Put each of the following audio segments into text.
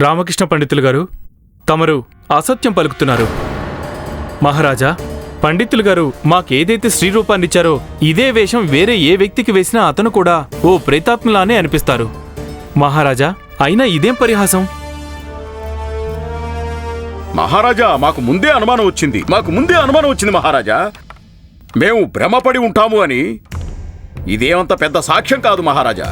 రామకృష్ణ పండితులు గారు తమరు అసత్యం పలుకుతున్నారు. మహారాజా పండితులు గారు మాకేదైతే శ్రీరూపాన్నిచ్చారో ఇదే వేషం వేరే ఏ వ్యక్తికి వేసినా అతను కూడా ఓ ప్రేతాత్మలానే అనిపిస్తారు. మహారాజా అయినా ఇదేం పరిహాసం? మహారాజా మాకు ముందే అనుమానం వచ్చింది. మాకు ముందే అనుమానం వచ్చింది మహారాజా. మేము భ్రమపడి ఉంటాము అని. ఇదేమంత పెద్ద సాక్ష్యం కాదు మహారాజా.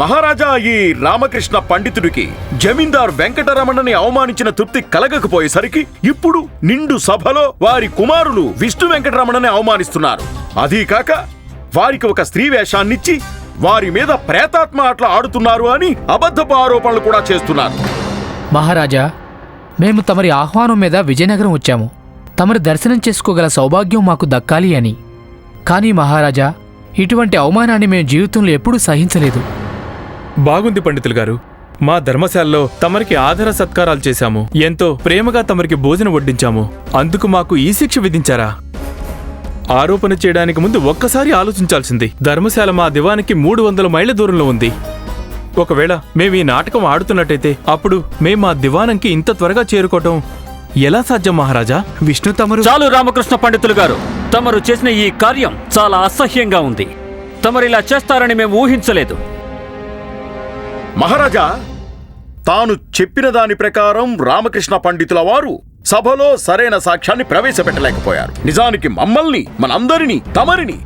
మహారాజా ఈ రామకృష్ణ పండితుడికి జమీందార్ వెంకటరమణని అవమానించిన తృప్తి కలగకపోయేసరికి ఇప్పుడు నిండు సభలో వారి కుమారులు విష్ణు వెంకటరమణని అవమానిస్తున్నారు. అదీ కాక వారికి ఒక స్త్రీ వేషాన్నిచ్చి వారి మీద ప్రేతాత్మ ఆటలు ఆడుతున్నారు అని అబద్ధపు ఆరోపణలు కూడా చేస్తున్నారు. మహారాజా మేము తమరి ఆహ్వానం మీద విజయనగరం వచ్చాము. తమరి దర్శనం చేసుకోగల సౌభాగ్యం మాకు దక్కాలి అని. కానీ మహారాజా ఇటువంటి అవమానాన్ని మేము జీవితంలో ఎప్పుడూ సహించలేదు. బాగుంది పండితులు గారు. మా ధర్మశాలలో తమరికి ఆదర సత్కారాలు చేశాము. ఎంతో ప్రేమగా తమరికి భోజనం వడ్డించాము. అందుకు మాకు ఈ శిక్ష విధించారా? ఆరోపణ చేయడానికి ముందు ఒక్కసారి ఆలోచించాల్సింది. ధర్మశాల మా దివానికి మూడు వందల మైళ్ళ దూరంలో ఉంది. ఒకవేళ మేము ఈ నాటకం ఆడుతున్నట్టయితే అప్పుడు మేము మా దివానంకి ఇంత త్వరగా చేరుకోవటం ఎలా సాధ్యం మహారాజా? విష్ణు తమరు చాలు రామకృష్ణ పండితులు గారు. తమరు చేసిన ఈ కార్యం చాలా అసహ్యంగా ఉంది. తమరు ఇలా చేస్తారని మేము ఊహించలేదు. మహారాజా తాను చెప్పిన దాని ప్రకారం రామకృష్ణ పండితుల వారు సభలో సరైన సాక్ష్యాన్ని ప్రవేశపెట్టలేకపోయారు. నిజానికి మమ్మల్ని మనందరినీ తమరిని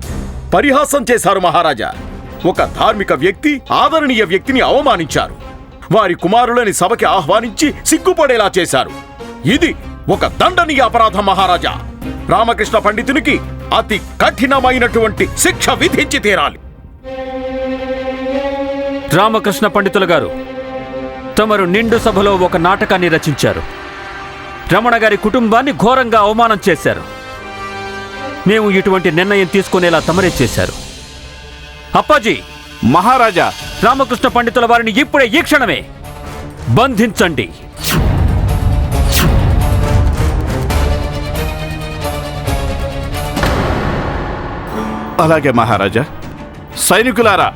పరిహాసం చేశారు మహారాజా. ఒక ధార్మిక వ్యక్తి ఆదరణీయ వ్యక్తిని అవమానించారు. వారి కుమారులని సభకి ఆహ్వానించి సిగ్గుపడేలా చేశారు. ఇది ఒక దండనీయ అపరాధం మహారాజా. రామకృష్ణ పండితునికి అతి కఠినమైనటువంటి శిక్ష విధించి తీరాలి. రామకృష్ణ పండితులు గారు తమరు నిండు సభలో ఒక నాటకాన్ని రచించారు. రమణ గారి కుటుంబాన్ని ఘోరంగా అవమానం చేశారు. మేము ఇటువంటి నిర్ణయం తీసుకునేలా తమరే చేశారు. అప్పాజీ! మహారాజా! రామకృష్ణ పండితుల వారిని ఇప్పుడే ఈ క్షణమే బంధించండి. అలాగే మహారాజా! సైనికులారా!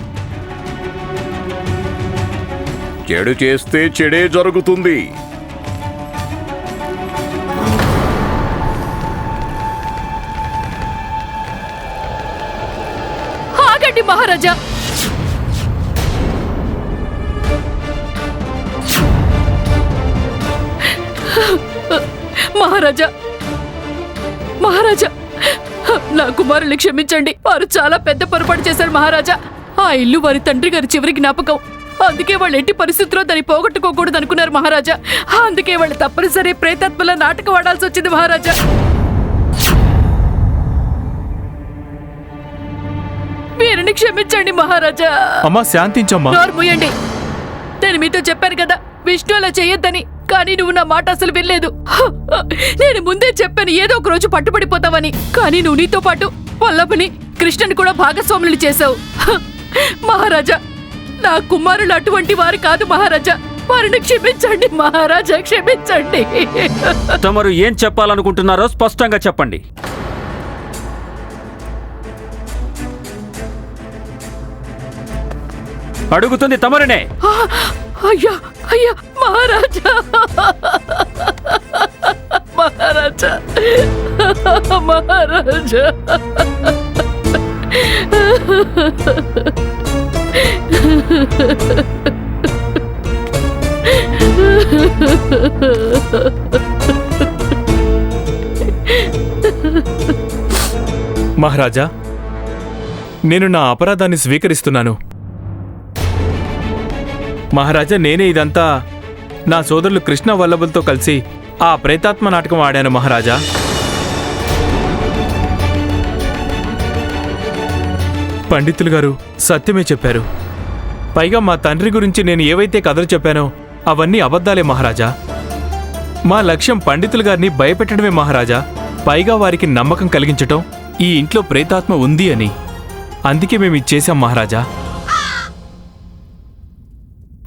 చెడు చేస్తే చెడే జరుగుతుంది. ఆగండి మహారాజా. మహారాజా మహారాజా నా కుమారుని క్షమించండి. వారు చాలా పెద్ద పొరపాటు చేశారు మహారాజా. ఆ ఇల్లు వారి తండ్రి గారి చివరి జ్ఞాపకం. అందుకే వాళ్ళు ఎట్టి పరిస్థితుల్లో దాన్ని పోగొట్టుకోకూడదు అనుకున్నారు మహారాజా. అందుకే వాళ్ళు తప్పనిసరి ప్రేతాత్మల నాటకం ఆడాల్సి వచ్చింది మహారాజా. వీరిని క్షమించండి మహారాజా. అమ్మా శాంతించమ్మా. నోరు మూయండి. నేను మీతో చెప్పాను కదా విష్ణు అలా చేయొద్దని కానీ నువ్వు నా మాట అసలు వినలేదు. నేను ముందే చెప్పాను ఏదో ఒక రోజు పట్టుబడిపోతావని కానీ నువ్వు నీతో పాటు వల్లభని కృష్ణని కూడా భాగస్వాములు చేశావు. మహారాజా నా కుమారులు అటువంటి వారు కాదు మహారాజా. వారిని క్షమించండి మహారాజా క్షమించండి. తమరు ఏం చెప్పాలనుకుంటున్నారో స్పష్టంగా చెప్పండి. అడుగుతుంది తమరినే. అయ్యా అయ్యా మహారాజా. మహారాజా మహారాజా. మహారాజా నేను నా అపరాధాన్ని స్వీకరిస్తున్నాను. మహారాజా నేనే ఇదంతా నా సోదరులు కృష్ణ వల్లభులతో కలిసి ఆ ప్రేతాత్మ నాటకం ఆడాను మహారాజా. పండితులు గారు సత్యమే చెప్పారు. పైగా మా తండ్రి గురించి నేను ఏవైతే కథలు చెప్పానో అవన్నీ అబద్ధాలే మహారాజా. మా లక్ష్యం పండితులు గారిని భయపెట్టడమే మహారాజా. పైగా వారికి నమ్మకం కలిగించటం ఈ ఇంట్లో ప్రేతాత్మ ఉంది అని. అందుకే మేము ఇది మహారాజా.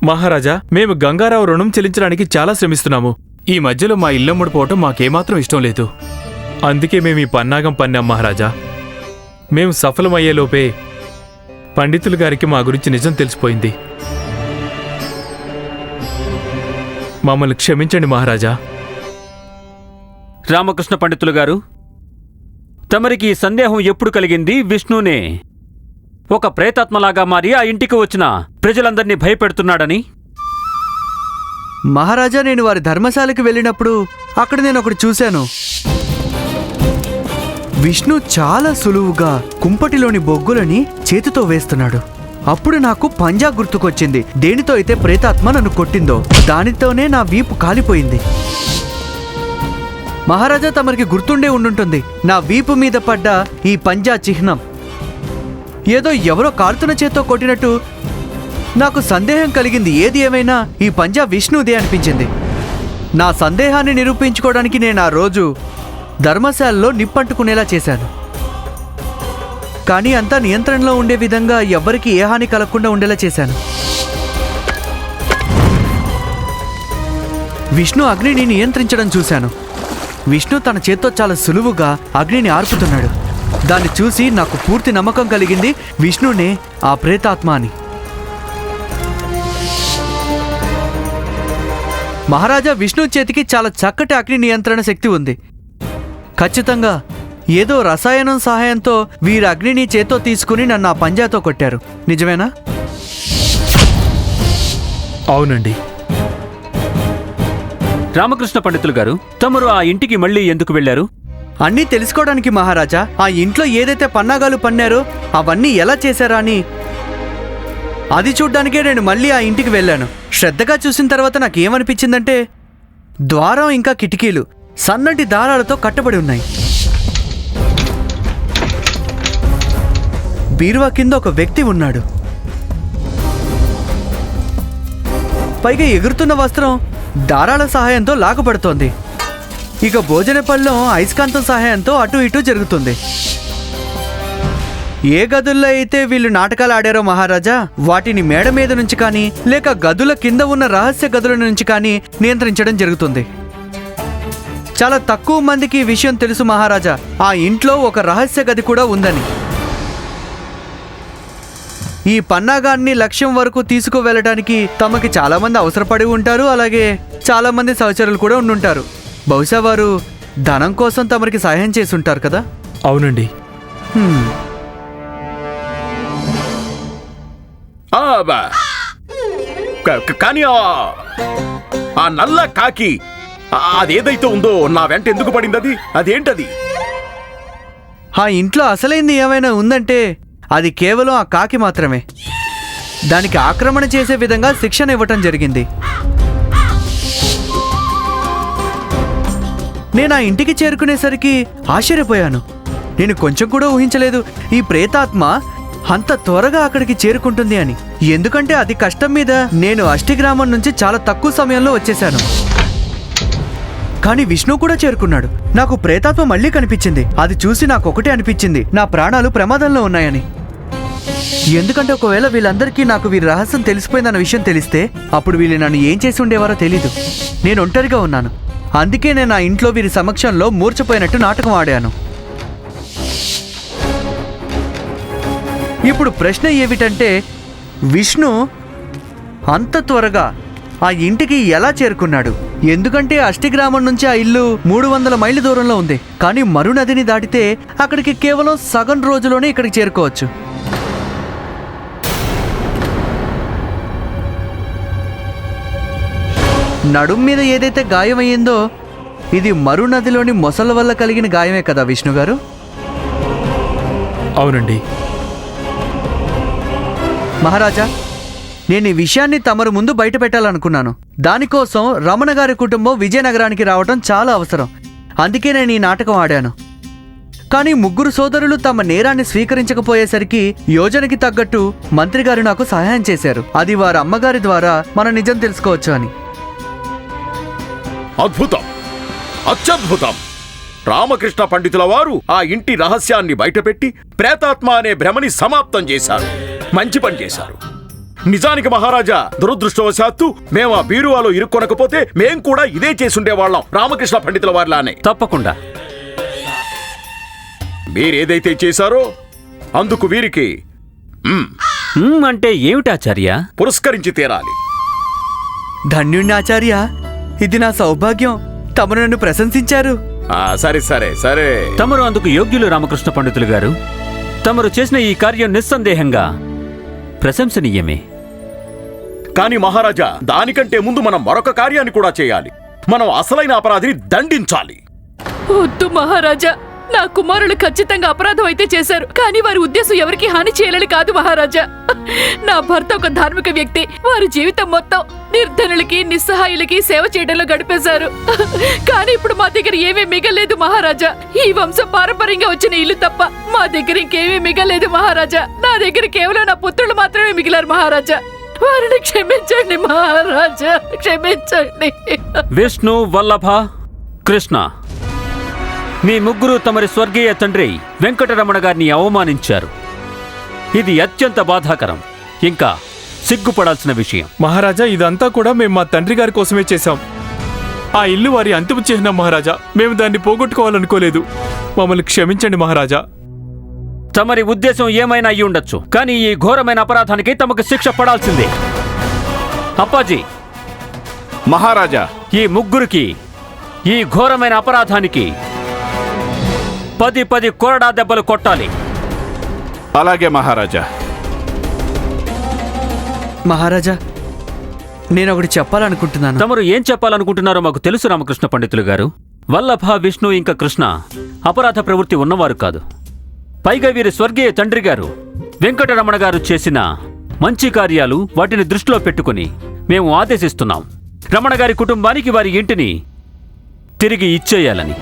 మహారాజా మేము గంగారావు రుణం చెల్లించడానికి చాలా శ్రమిస్తున్నాము. ఈ మధ్యలో మా ఇల్లమ్ముడు పోవటం మాకేమాత్రం ఇష్టం లేదు. అందుకే మేము ఈ పన్నాగం పన్నాం మహారాజా. మేము సఫలమయ్యేలోపే పండితులు గారికి మా గురించి నిజం తెలిసిపోయింది. మమ్మల్ని క్షమించండి మహారాజా. రామకృష్ణ పండితులు గారు తమరికి ఈ సందేహం ఎప్పుడు కలిగింది విష్ణునే? ఒక ప్రేతాత్మలాగా మారి ఆ ఇంటికి వచ్చిన ప్రజలందరినీ భయపెడుతున్నాడని? మహారాజా నేను వారి ధర్మశాలకు వెళ్ళినప్పుడు అక్కడ నేను ఒకటి చూశాను. విష్ణు చాలా సులువుగా కుంపటిలోని బొగ్గులని చేతితో వేస్తున్నాడు. అప్పుడు నాకు పంజా గుర్తుకొచ్చింది. దేనితో అయితే ప్రేతాత్మ నన్ను కొట్టిందో దానితోనే నా వీపు కాలిపోయింది. మహారాజా తమరికి గుర్తుండే ఉండుంటుంది. నా వీపు మీద పడ్డ ఈ పంజా చిహ్నం. ఏదో ఎవరో కాలుతున్న చేత్తో కొట్టినట్టు నాకు సందేహం కలిగింది. ఏది ఏమైనా ఈ పంజా విష్ణుదే అనిపించింది. నా సందేహాన్ని నిరూపించుకోవడానికి నేను ఆ రోజు ధర్మశాలలో నిప్పంటుకునేలా చేశాను. కానీ అంతా నియంత్రణలో ఉండే విధంగా ఎవ్వరికీ ఏ హాని కలగకుండా ఉండేలా చేశాను. విష్ణు అగ్నిని నియంత్రించడం చూశాను. విష్ణు తన చేత్తో చాలా సులువుగా అగ్నిని ఆర్పుతున్నాడు. దాన్ని చూసి నాకు పూర్తి నమ్మకం కలిగింది విష్ణునే ఆ ప్రేతాత్మ అని మహారాజా విష్ణు చేతికి చాలా చక్కటి అగ్ని నియంత్రణ శక్తి ఉంది. ఖచ్చితంగా. ఏదో రసాయనం సహాయంతో వీరి అగ్నిని చేత్తో తీసుకుని నన్ను ఆ పంజాతో కొట్టారు. నిజమేనా? అవునండి. రామకృష్ణ పండితులు గారు తమరు ఆ ఇంటికి మళ్ళీ ఎందుకు వెళ్ళారు అన్నీ తెలుసుకోవడానికి మహారాజా ఆ ఇంట్లో ఏదైతే పన్నాగాలు పన్నారో అవన్నీ ఎలా చేశారా అని. అది చూడ్డానికే నేను మళ్ళీ ఆ ఇంటికి వెళ్ళాను. శ్రద్ధగా చూసిన తర్వాత నాకు ఏమనిపించిందంటే ద్వారం ఇంకా కిటికీలు. సన్నటి దారాలతో కట్టబడి ఉన్నాయి. బీరువా కింద ఒక వ్యక్తి ఉన్నాడు. పైగా ఎగురుతున్న వస్త్రం దారాల సహాయంతో లాగపడుతోంది ఇక భోజన పళ్ళెం అయస్కాంతం సహాయంతో అటు ఇటు జరుగుతుంది. ఏ గదుల్లో అయితే వీళ్ళు నాటకాలు ఆడారో మహారాజా వాటిని మేడ మీద నుంచి కానీ లేక గదుల కింద ఉన్న రహస్య గదుల నుంచి కానీ నియంత్రించడం జరుగుతుంది. చాలా తక్కువ మందికి ఈ విషయం తెలుసు మహారాజా. ఆ ఇంట్లో ఒక రహస్య గది కూడా ఉందని. ఈ పన్నాగాన్ని లక్ష్యం వరకు తీసుకువెళ్ళడానికి తమకి చాలా మంది అవసరపడి ఉంటారు అలాగే చాలా మంది సహచరులు కూడా ఉండుంటారు. బహుశా వారు ధనం కోసం తమరికి సహాయం చేసి ఉంటారు కదా? అవునండి. కానీ ఆ నల్ల కాకి అదేదైతే ఉందో నా వెంట ఎందుకు పడింది అది అదేంటది? ఆ ఇంట్లో అసలైంది ఏమైనా ఉందంటే అది కేవలం ఆ కాకి మాత్రమే. దానికి ఆక్రమణ చేసే విధంగా శిక్షణ ఇవ్వటం జరిగింది. నేను ఆ ఇంటికి చేరుకునేసరికి ఆశ్చర్యపోయాను. నేను కొంచెం కూడా ఊహించలేదు ఈ ప్రేతాత్మ అంత త్వరగా అక్కడికి చేరుకుంటుంది అని. ఎందుకంటే అది కష్టం మీద నేను అష్టిగ్రామం నుంచి చాలా తక్కువ సమయంలో వచ్చేశాను. కానీ విష్ణు కూడా చేరుకున్నాడు. నాకు ప్రేతాత్మ మళ్ళీ కనిపించింది. అది చూసి నాకు అనిపించింది. నా ప్రాణాలు ప్రమాదంలో ఉన్నాయని. ఎందుకంటే ఒకవేళ వీళ్ళందరికీ నాకు వీరి రహస్యం తెలిసిపోయిందన్న విషయం తెలిస్తే అప్పుడు వీళ్ళు నన్ను ఏం చేసి ఉండేవారో తెలీదు. నేను ఒంటరిగా ఉన్నాను. అందుకే నేను నా ఇంట్లో వీరి సమక్షంలో మూర్చపోయినట్టు నాటకం ఆడాను. ఇప్పుడు ప్రశ్న ఏమిటంటే విష్ణు అంత త్వరగా ఆ ఇంటికి ఎలా చేరుకున్నాడు? ఎందుకంటే అష్టిగ్రామం నుంచి ఆ ఇల్లు మూడు వందల మైళ్ళ దూరంలో ఉంది. కానీ మరునదిని దాటితే అక్కడికి కేవలం సగం రోజులోనే ఇక్కడికి చేరుకోవచ్చు. నడుం మీద ఏదైతే గాయమయ్యిందో ఇది మరునదిలోని మొసళ్ళ వల్ల కలిగిన గాయమే కదా విష్ణు గారు? అవునండి. మహారాజా నేను ఈ విషయాన్ని తమరు ముందు బయట పెట్టాలనుకున్నాను. దానికోసం రమణ గారి కుటుంబం విజయనగరానికి రావటం చాలా అవసరం. అందుకే నేను ఈ నాటకం ఆడాను. కానీ ముగ్గురు సోదరులు తమ నేరాన్ని స్వీకరించకపోయేసరికి యోజనకి తగ్గట్టు మంత్రి గారు నాకు సహాయం చేశారు. అది వారి అమ్మగారి ద్వారా మన నిజం తెలుసుకోవచ్చు అని. అద్భుతం. అత్యద్భుతం. రామకృష్ణ పండితుల వారు ఆ ఇంటి రహస్యాన్ని బయటపెట్టి ప్రేతాత్మ అనే భ్రమని సమాప్తం చేశారు. మంచి పని చేశారు. నిజానికి మహారాజా దురదృష్టవశాత్తు మేము ఆ బీరువాలో ఇరుక్కొనకపోతే మేం కూడా ఇదే చేసుండేవాళ్ళం రామకృష్ణ పండితుల వారిలానే. తప్పకుండా. మీరేదైతే చేశారో అందుకు వీరికి అంటే ఏమిటాచార్య? పురస్కరించి తీరాలి. ధన్యుణ్ణి ఆచార్య ఇది నా సౌభాగ్యం. తమరు నన్ను ప్రశంసించారు. ఆ, సరే సరే సరే. తమరు అందుకు యోగ్యులు రామకృష్ణ పండితులు గారు. తమరు చేసిన ఈ కార్యం నిస్సందేహంగా. ప్రశంసనీయమే. కానీ మహారాజా దానికంటే ముందు మనం మరొక కార్యాన్ని కూడా చేయాలి. మనం అసలైన అపరాధిని దండించాలి. వద్దు మహారాజా. నా కుమారులు ఖచ్చితంగా అపరాధం అయితే చేశారు. కానీ వారి ఉద్దేశం ఎవరికి హాని చేయాలని కాదు మహారాజా. నా భర్త ఒక ధార్మిక వ్యక్తి. వారి జీవితం మొత్తం నిర్ధనులకి నిస్సహాయులకి సేవ చేయడంలో గడిపేశారు. కానీ ఇప్పుడు మా దగ్గర ఏమీ మిగలేదు మహారాజా. ఈ వంశం పారంపర్యంగా వచ్చిన ఇల్లు తప్ప మా దగ్గర ఇంకేమీ మిగలేదు మహారాజా. నా దగ్గర కేవలం నా పుత్రులు మాత్రమే మిగిలారు మహారాజా. వారిని క్షమించండి మహారాజా. క్షమించండి. విష్ణు వల్లభ కృష్ణ మీ ముగ్గురు తమరి స్వర్గీయ తండ్రి వెంకటరమణ గారిని అవమానించారు. ఇది అత్యంత బాధాకరం. ఇంకా సిగ్గుపడాల్సిన విషయం. మహారాజా ఇదంతా కూడా మేము మా తండ్రి గారి కోసమే చేశాం. ఆ ఇల్లు వారి అంతిమ చిహ్నం మహారాజా. మేము దాన్ని పోగొట్టుకోవాలనుకోలేదు. మమ్మల్ని క్షమించండి మహారాజా. తమరి ఉద్దేశం ఏమైనా అయి ఉండొచ్చు. కానీ ఈ ఘోరమైన అపరాధానికి తమకు శిక్ష పడాల్సిందే. అప్పాజీ! మహారాజా! ఈ ముగ్గురికి ఈ ఘోరమైన అపరాధానికి పది పది కొరడా దెబ్బలు కొట్టాలి. అలాగే మహారాజా. మహారాజా నేను ఒకటి చెప్పాలనుకుంటున్నాను. తమరు ఏం చెప్పాలనుకుంటున్నారో మాకు తెలుసు రామకృష్ణ పండితులు గారు. వల్లభ విష్ణు ఇంకా కృష్ణ అపరాధ ప్రవృత్తి ఉన్నవారు కాదు. పైగా వీరి స్వర్గీయ తండ్రి గారు. వెంకటరమణ గారు చేసిన మంచి కార్యాలు వాటిని దృష్టిలో పెట్టుకుని మేము ఆదేశిస్తున్నాం. రమణ గారి కుటుంబానికి వారి ఇంటిని తిరిగి ఇచ్చేయాలని.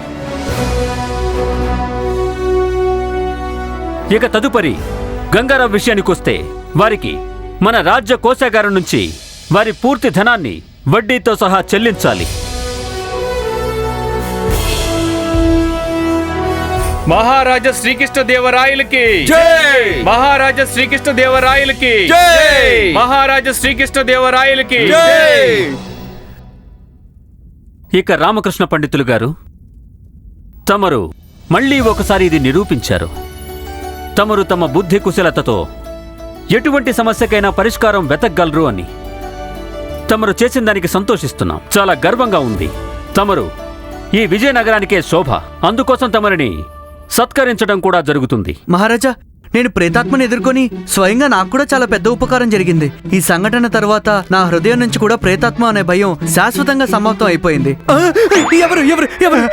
ఇక తదుపరి గంగారావు విషయానికొస్తే వారికి మన రాజ్య కోశాగారం నుంచి వారి పూర్తి ధనాన్ని వడ్డీతో సహా చెల్లించాలి. మహారాజా శ్రీకృష్ణ దేవరాయలకి. మహారాజా శ్రీకృష్ణ దేవరాయలకి. మహారాజా శ్రీకృష్ణ దేవరాయలకి. ఇక రామకృష్ణ పండితులు గారు తమరు మళ్ళీ ఒకసారి ఇది నిరూపించారు. తమరు తమ బుద్ధి కుశలతతో ఎటువంటి సమస్యకైనా పరిష్కారం వెతకగలరు అని. తమరు చేసిన దానికి సంతోషిస్తున్నాం. చాలా గర్వంగా ఉంది. తమరు ఈ విజయనగరానికే శోభ. అందుకోసం తమరిని సత్కరించడం కూడా జరుగుతుంది. మహారాజా నేను ప్రేతాత్మను ఎదుర్కొని స్వయంగా నాకు కూడా చాలా పెద్ద ఉపకారం జరిగింది. ఈ సంఘటన తర్వాత నా హృదయం నుంచి కూడా ప్రేతాత్మ అనే భయం శాశ్వతంగా సమాప్తం అయిపోయింది. ఎవరు ఎవరు?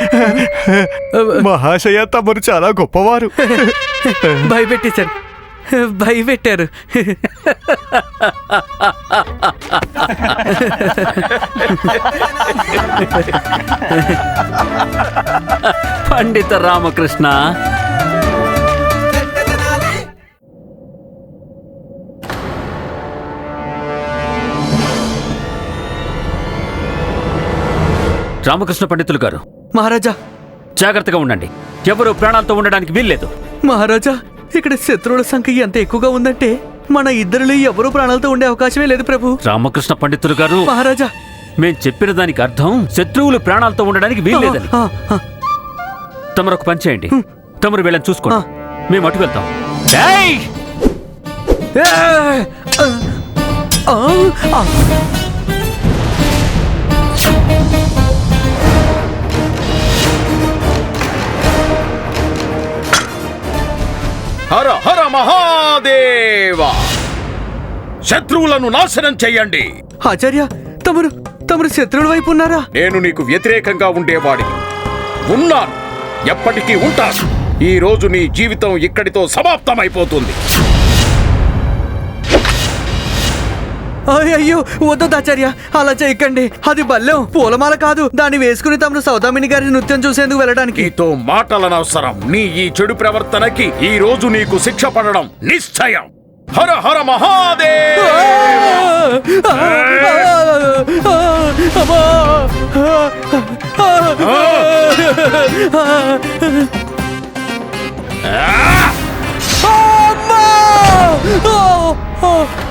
మహాశయ తమరు చాలా గొప్పవారు. భయపెట్టేశారు. భయపెట్టారు. పండిత రామకృష్ణ రామకృష్ణ పండితులు గారు. మహారాజా! జాగ్రత్తగా ఉండండి. ఎవరు ప్రాణాలతో ఉండడానికి వీల్లేదు. మహారాజా ఇక్కడ శత్రువుల సంఖ్య ఎంత ఎక్కువగా ఉందంటే మన ఇద్దరిలో ఎవరూ ప్రాణాలతో ఉండే అవకాశమే లేదు ప్రభు. రామకృష్ణ పండితులు గారు మహారాజా! మేం చెప్పిన దానికి అర్థం శత్రువులు ప్రాణాలతో ఉండడానికి వీల్లేదని ఆ, ఆ, తమరు ఒక పని చేయండి. తమరు వీళ్ళని చూసుకోండి. మేము అటు వెళ్తాం. ఏయ్! ఏ, ఆ, ఆ, ఆ. హర హర మహాదేవ! శత్రువులను నాశనం చెయ్యండి. ఆచార్య తమరు తమరు శత్రువుల వైపు ఉన్నారా? నేను నీకు వ్యతిరేకంగా ఉండేవాడిని. ఉన్నాను. ఎప్పటికీ ఉంటాను. ఈ రోజు నీ జీవితం ఇక్కడితో సమాప్తమైపోతుంది. అయ్యో వద్దొద్దాచార్య అలా చేయకండి. అది బల్లెం. పూలమాల కాదు. దాన్ని వేసుకుని తమను సౌదామిని గారి నృత్యం చూసేందుకు వెళ్ళడానికి. నీతో మాటలనవసరం. నీ ఈ చెడు ప్రవర్తనకి ఈ రోజు నీకు శిక్ష పడడం నిశ్చయం. హర హర మహాదేవ్! Oh!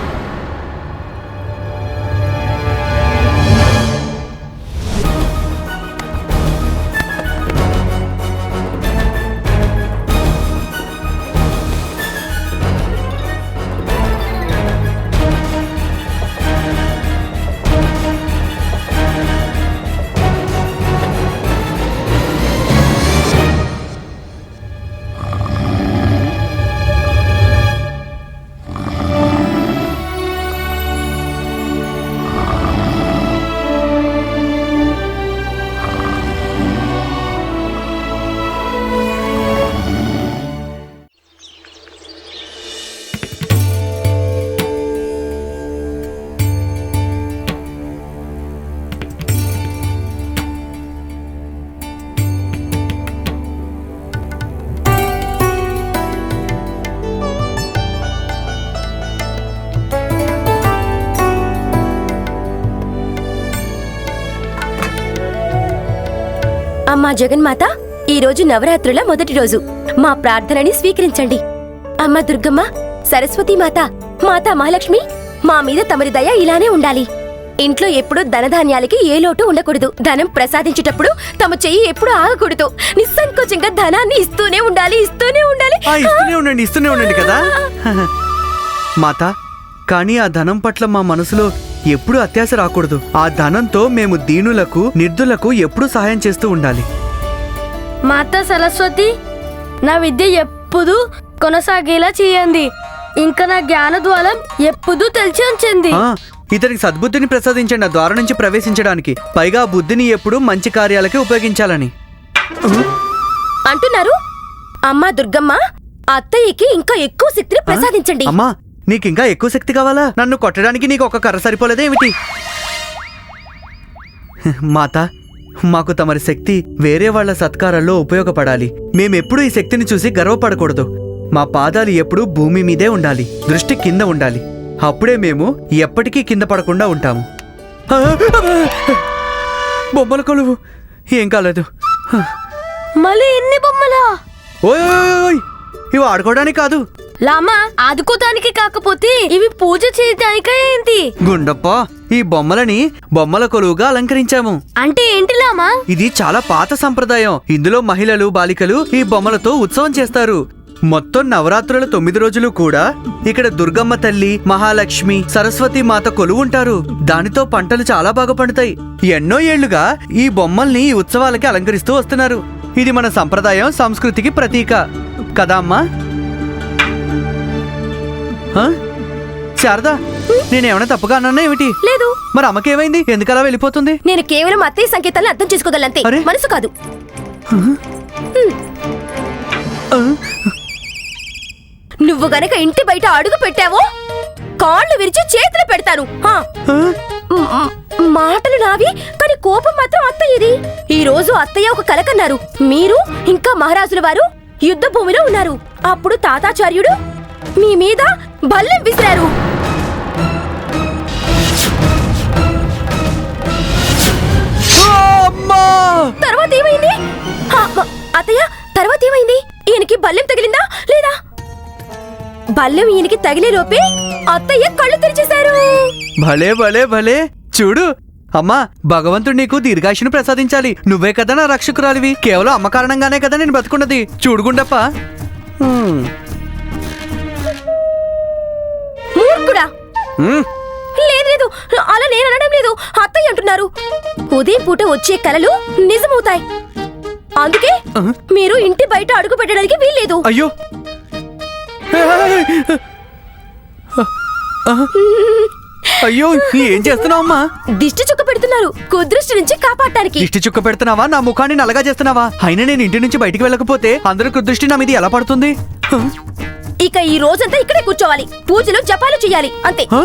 జగన్మాత ఈ రోజు నవరాత్రుల మొదటి రోజు. మా ప్రార్థనని స్వీకరించండి. అమ్మ దుర్గమ్మ సరస్వతి మాత మాతా మహాలక్ష్మి మా మీద తమరి దయ ఇలానే ఉండాలి. ఇంట్లో ఎప్పుడూ ధనధాన్యాలకి ఏ లోటు ఉండకూడదు. ధనం ప్రసాదించేటప్పుడు తమ చెయ్యి ఎప్పుడు ఆగకూడదు. నిస్సంకోచంగా ధనాన్ని ఇస్తూనే ఉండాలి ఇస్తూనే ఉండాలి. ఆ ఇస్తూనే ఉండండి ఇస్తూనే ఉండండి కదా. మాత కానీ ఆ ధనం పట్ల మా మనసులో ఎప్పుడూ అత్యాశ రాకూడదు. ఆ ధనంతో మేము దీనులకు నిర్దులకు ఎప్పుడూ సహాయం చేస్తూ ఉండాలి. మాత సరస్వతి నా విద్య ఎప్పుడు కొనసాగేలా చేయండి. ఇంకా నా జ్ఞాన ద్వారం ఎప్పుడు తెలిసి ఉంచింది ఆ, ఇతనికి సద్బుద్ధిని ప్రసాదించండి. ఆ ద్వారం నుంచి ప్రవేశించడానికి. పైగా ఆ బుద్ధిని ఎప్పుడు మంచి కార్యాలకి ఉపయోగించాలని. అంటున్నారు? అమ్మా దుర్గమ్మ అత్తయ్యకి ఇంకా ఎక్కువ శక్తిని ప్రసాదించండి. అమ్మా నీకింకా ఎక్కువ శక్తి కావాలా? నన్ను కొట్టడానికి నీకు ఒక కర్ర సరిపోలేదే ఏమిటి? మాత మాకు తమరి శక్తి వేరే వాళ్ళ సత్కారాల్లో ఉపయోగపడాలి. మేమెప్పుడూ ఈ శక్తిని చూసి గర్వపడకూడదు. మా పాదాలు ఎప్పుడూ భూమి మీదే ఉండాలి. దృష్టి కింద ఉండాలి. అప్పుడే మేము ఎప్పటికీ కింద పడకుండా ఉంటాము! బొమ్మల కొలువు. ఏం కాలేదు. మళ్ళీ ఎన్ని బొమ్మలా? ఓయ్! ఇవి ఆడుకోవడానికి కాదు. లామా ఆదుకోటానికి కాకపోతే ఇవి పూజ చేయటానికా ఏంటి? గుండప్ప ఈ బొమ్మలని బొమ్మల కొలువుగా అలంకరించాము. అంటే ఏంటి లామా? ఇది చాలా పాత సంప్రదాయం. ఇందులో మహిళలు బాలికలు ఈ బొమ్మలతో ఉత్సవం చేస్తారు. మొత్తం నవరాత్రుల తొమ్మిది రోజులు కూడా ఇక్కడ దుర్గమ్మ తల్లి మహాలక్ష్మి సరస్వతి మాత కొలువుంటారు దానితో పంటలు చాలా బాగా పండుతాయి. ఎన్నో ఏళ్ళుగా ఈ బొమ్మల్ని ఈ ఉత్సవాలకి అలంకరిస్తూ వస్తున్నారు. ఇది మన సంప్రదాయం సంస్కృతికి ప్రతీక. కదా అమ్మా? శారదా నేనేమైనా తప్పుగా అన్నా ఏమిటి? లేదు. మరి అమ్మకేమైంది? ఎందుకలా వెళ్ళిపోతుంది? నేను కేవలం అత్తయ్య సంకేతాలను అర్థం చేసుకోగలంతే? మనసు కాదు. నువ్వు గనక ఇంటి బయట అడుగు పెట్టావో కాళ్ళు విరిచి చేతులు పెడతాను. మాటలు నావి కానీ కోపం మాత్రం అత్తయ్యది. ఈ రోజు అత్తయ్య ఒక కలకన్నారు. మీరు ఇంకా మహారాజుల వారు యుద్ధ భూమిలో ఉన్నారు. అప్పుడు తాతాచార్యుడు మీ మీద బల్లెం విసిరారు! తర్వాత ఏమైంది? అత్తయ్య తర్వాత ఏమైంది? ఈయనకి బల్లెం తగిలిందా లేదా? బల్లెం ఈయనకి తగిలే లోపే అత్తయ్య కళ్ళు తెరిచేశారు. భలే భలే భలే! చూడు అమ్మా భగవంతుడు నీకు దీర్ఘాయుషును ప్రసాదించాలి. నువ్వే కదా నా రక్షకురాలివి. కేవలం అమ్మ కారణంగానే కదా నేను బతుకున్నది. చూడుగుండప్ప. మూర్ఖుడా. లేదు లేదు. అలా నేను అనడం లేదు. అత్తయ్య అంటున్నారు. ఉదయం పూట వచ్చే కలలు నిజమవుతాయి. అందుకే మీరు ఇంటి బయట అడుగు పెట్టడానికి వీల్లేదు. అయ్యో. అయ్యో ఏం చేస్తున్నావు అమ్మా దిష్టి చుక్క పెడుతున్నారు. కుదృష్టి నుంచి కాపాడటానికి. దిష్టి చుక్క పెడుతున్నావా? నా ముఖాన్ని నల్లగా చేస్తున్నావా? అయినా నేను ఇంటి నుంచి బయటికి వెళ్ళకపోతే అందరూ దృష్టి నా మీద ఎలా పడుతుంది? ఇక ఈ రోజంతా ఇక్కడే కూర్చోవాలి. పూజలు జపాలు చేయాలి. అంతే? హ?